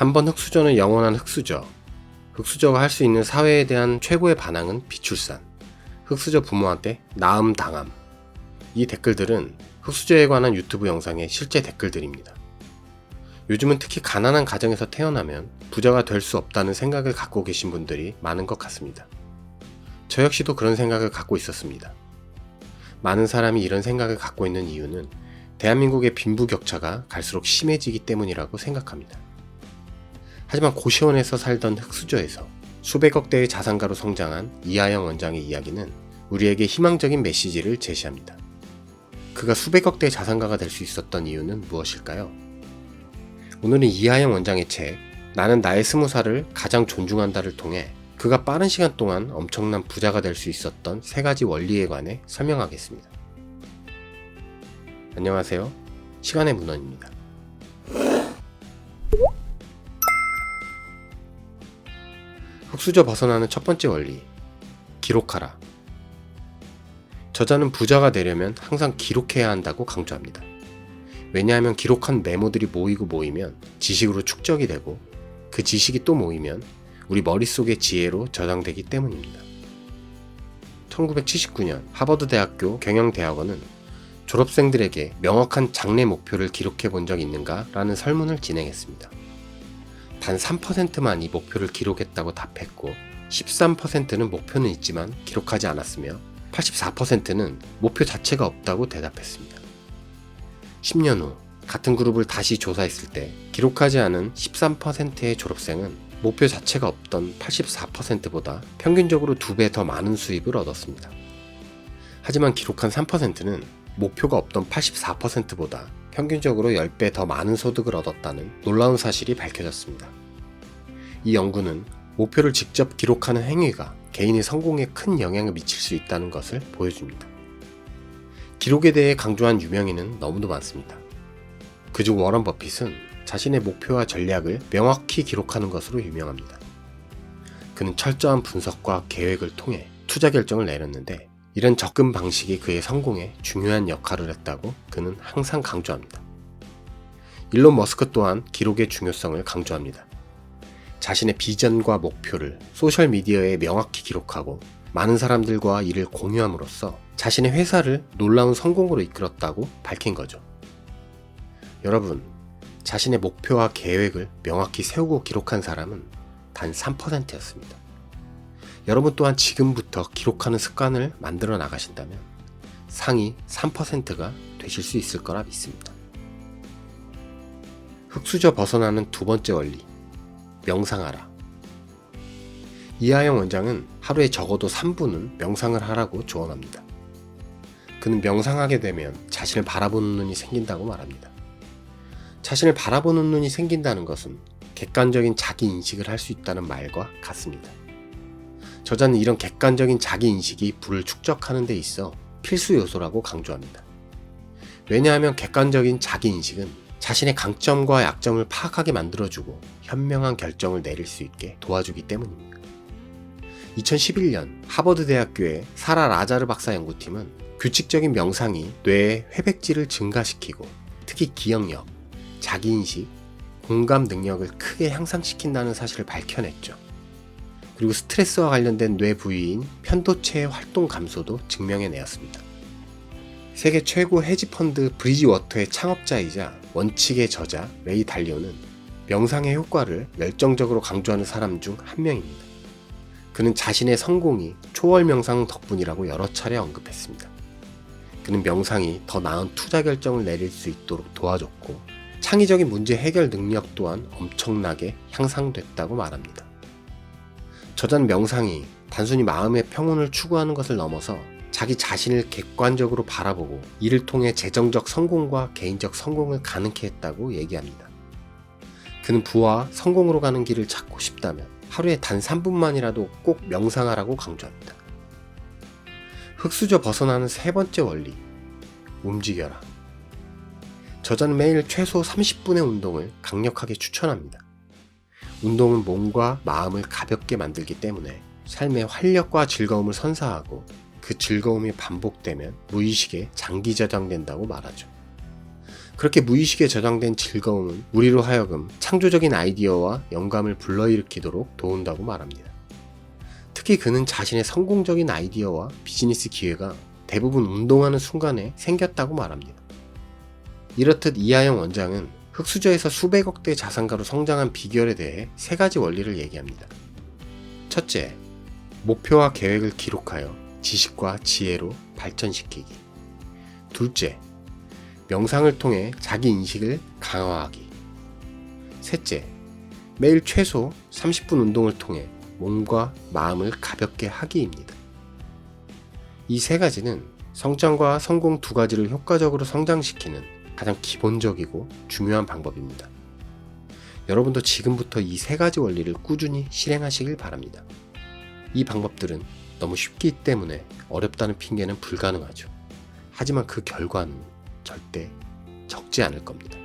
한 번 흑수저는 영원한 흑수저. 흑수저가 할 수 있는 사회에 대한 최고의 반항은 비출산. 흑수저 부모한테 나음 당함. 이 댓글들은 흑수저에 관한 유튜브 영상의 실제 댓글들입니다. 요즘은 특히 가난한 가정에서 태어나면 부자가 될 수 없다는 생각을 갖고 계신 분들이 많은 것 같습니다. 저 역시도 그런 생각을 갖고 있었습니다. 많은 사람이 이런 생각을 갖고 있는 이유는 대한민국의 빈부격차가 갈수록 심해지기 때문이라고 생각합니다. 하지만 고시원에서 살던 흑수저에서 수백억 대의 자산가로 성장한 이하영 원장의 이야기는 우리에게 희망적인 메시지를 제시합니다. 그가 수백억 대의 자산가가 될 수 있었던 이유는 무엇일까요? 오늘은 이하영 원장의 책 나는 나의 스무 살을 가장 존중한다를 통해 그가 빠른 시간 동안 엄청난 부자가 될 수 있었던 세 가지 원리에 관해 설명하겠습니다. 안녕하세요. 시간의 문헌입니다. 흑수저 벗어나는 첫 번째 원리. 기록하라. 저자는 부자가 되려면 항상 기록해야 한다고 강조합니다. 왜냐하면 기록한 메모들이 모이고 모이면 지식으로 축적이 되고 그 지식이 또 모이면 우리 머릿속의 지혜로 저장되기 때문입니다. 1979년 하버드 대학교 경영대학원은 졸업생들에게 명확한 장래 목표를 기록해 본 적 있는가? 라는 설문을 진행했습니다. 단 3%만 이 목표를 기록했다고 답했고 13%는 목표는 있지만 기록하지 않았으며 84%는 목표 자체가 없다고 대답했습니다. 10년 후 같은 그룹을 다시 조사했을 때 기록하지 않은 13%의 졸업생은 목표 자체가 없던 84%보다 평균적으로 두배더 많은 수입을 얻었습니다. 하지만 기록한 3%는 목표가 없던 84%보다 평균적으로 10배 더 많은 소득을 얻었다는 놀라운 사실이 밝혀졌습니다. 이 연구는 목표를 직접 기록하는 행위가 개인의 성공에 큰 영향을 미칠 수 있다는 것을 보여줍니다. 기록에 대해 강조한 유명인은 너무도 많습니다. 그중 워런 버핏은 자신의 목표와 전략을 명확히 기록하는 것으로 유명합니다. 그는 철저한 분석과 계획을 통해 투자 결정을 내렸는데 이런 접근 방식이 그의 성공에 중요한 역할을 했다고 그는 항상 강조합니다. 일론 머스크 또한 기록의 중요성을 강조합니다. 자신의 비전과 목표를 소셜미디어에 명확히 기록하고 많은 사람들과 이를 공유함으로써 자신의 회사를 놀라운 성공으로 이끌었다고 밝힌 거죠. 여러분, 자신의 목표와 계획을 명확히 세우고 기록한 사람은 단 3%였습니다. 여러분 또한 지금부터 기록하는 습관을 만들어 나가신다면 상위 3%가 되실 수 있을 거라 믿습니다. 흑수저 벗어나는 두 번째 원리. 명상하라. 이하영 원장은 하루에 적어도 3분은 명상을 하라고 조언합니다. 그는 명상하게 되면 자신을 바라보는 눈이 생긴다고 말합니다. 자신을 바라보는 눈이 생긴다는 것은 객관적인 자기 인식을 할 수 있다는 말과 같습니다. 저자는 이런 객관적인 자기 인식이 부를 축적하는 데 있어 필수 요소라고 강조합니다. 왜냐하면 객관적인 자기 인식은 자신의 강점과 약점을 파악하게 만들어주고 현명한 결정을 내릴 수 있게 도와주기 때문입니다. 2011년 하버드 대학교의 사라 라자르 박사 연구팀은 규칙적인 명상이 뇌의 회백질을 증가시키고 특히 기억력, 자기인식, 공감 능력을 크게 향상시킨다는 사실을 밝혀냈죠. 그리고 스트레스와 관련된 뇌 부위인 편도체의 활동 감소도 증명해내었습니다. 세계 최고 헤지펀드 브리지워터의 창업자이자 원칙의 저자 레이 달리오는 명상의 효과를 열정적으로 강조하는 사람 중 한 명입니다. 그는 자신의 성공이 초월 명상 덕분이라고 여러 차례 언급했습니다. 그는 명상이 더 나은 투자 결정을 내릴 수 있도록 도와줬고 창의적인 문제 해결 능력 또한 엄청나게 향상됐다고 말합니다. 저자는 명상이 단순히 마음의 평온을 추구하는 것을 넘어서 자기 자신을 객관적으로 바라보고 이를 통해 재정적 성공과 개인적 성공을 가능케 했다고 얘기합니다. 그는 부와 성공으로 가는 길을 찾고 싶다면 하루에 단 3분만이라도 꼭 명상하라고 강조합니다. 흑수저 벗어나는 세 번째 원리. 움직여라. 저자는 매일 최소 30분의 운동을 강력하게 추천합니다. 운동은 몸과 마음을 가볍게 만들기 때문에 삶의 활력과 즐거움을 선사하고 그 즐거움이 반복되면 무의식에 장기 저장된다고 말하죠. 그렇게 무의식에 저장된 즐거움은 우리로 하여금 창조적인 아이디어와 영감을 불러일으키도록 도운다고 말합니다. 특히 그는 자신의 성공적인 아이디어와 비즈니스 기회가 대부분 운동하는 순간에 생겼다고 말합니다. 이렇듯 이하영 원장은 흑수저에서 수백억 대 자산가로 성장한 비결에 대해 세 가지 원리를 얘기합니다. 첫째, 목표와 계획을 기록하여 지식과 지혜로 발전시키기. 둘째, 명상을 통해 자기 인식을 강화하기. 셋째, 매일 최소 30분 운동을 통해 몸과 마음을 가볍게 하기입니다. 이 세 가지는 성장과 성공 두 가지를 효과적으로 성장시키는 가장 기본적이고 중요한 방법입니다. 여러분도 지금부터 이 세 가지 원리를 꾸준히 실행하시길 바랍니다. 이 방법들은 너무 쉽기 때문에 어렵다는 핑계는 불가능하죠. 하지만 그 결과는 절대 적지 않을 겁니다.